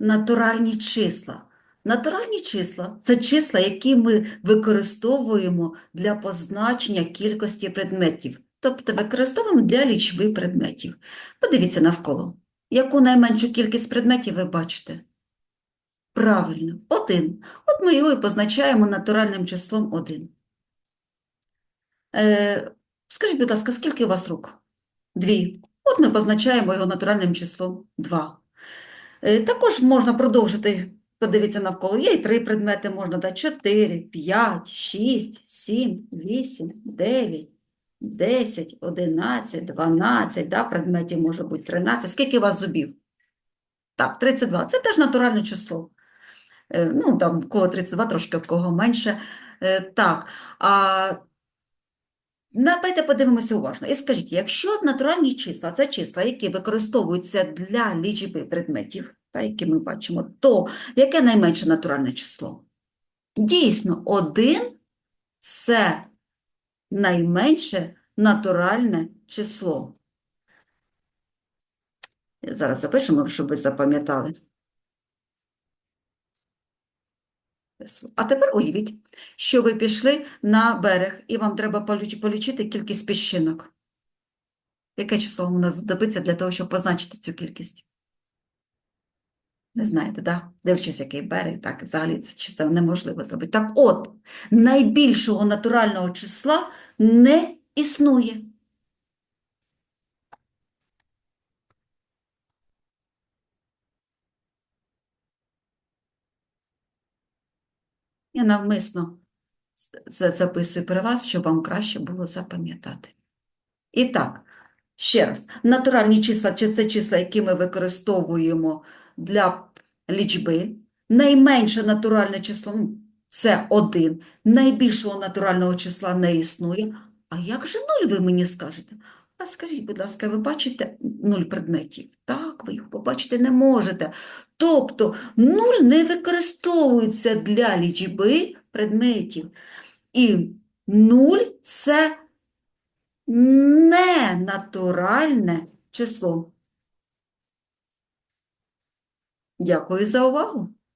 натуральні числа. Натуральні числа це числа, які ми використовуємо для позначення кількості предметів, тобто використовуємо для лічби предметів. Подивіться навколо. Яку найменшу кількість предметів ви бачите? Правильно, один. От ми його і позначаємо натуральним числом 1. Е, скажіть, будь ласка, скільки у вас рук? Дві. От ми позначаємо його натуральним числом 2. Е, також можна продовжити, подивіться навколо. Є і три предмети, можна дати 4, 5, 6, 7, 8, 9, 10, 11, 12, да, предметів може бути 13. Скільки у вас зубів? Так, 32. Це теж натуральне число. Е, Ну, там в кого 32, трошки в кого менше. Е, Так, а давайте подивимося уважно. І скажіть, якщо натуральні числа, це числа, які використовуються для лічби предметів, та, які ми бачимо, то яке найменше натуральне число? Дійсно, 1 – це найменше натуральне число. Зараз запишемо, щоб ви запам'ятали. А тепер уявіть, що ви пішли на берег, і вам треба поліч- полічити кількість піщинок. Яке число вам нас знадобиться для того, щоб позначити цю кількість? Не знаєте, так? Дивлячись, який берег, так, взагалі це число неможливо зробити. Так от, найбільшого натурального числа не існує. Я навмисно записую при вас, щоб вам краще було запам'ятати. І так, ще раз, натуральні числа чи це числа, які ми використовуємо для лічби. Найменше натуральне число ну, це 1, найбільшого натурального числа не існує. А як же нуль, ви мені скажете? А скажіть, будь ласка, ви бачите нуль предметів? Так, ви їх побачити не можете. Тобто нуль не використовується для лічби предметів. І нуль – це ненатуральне число. Дякую за увагу.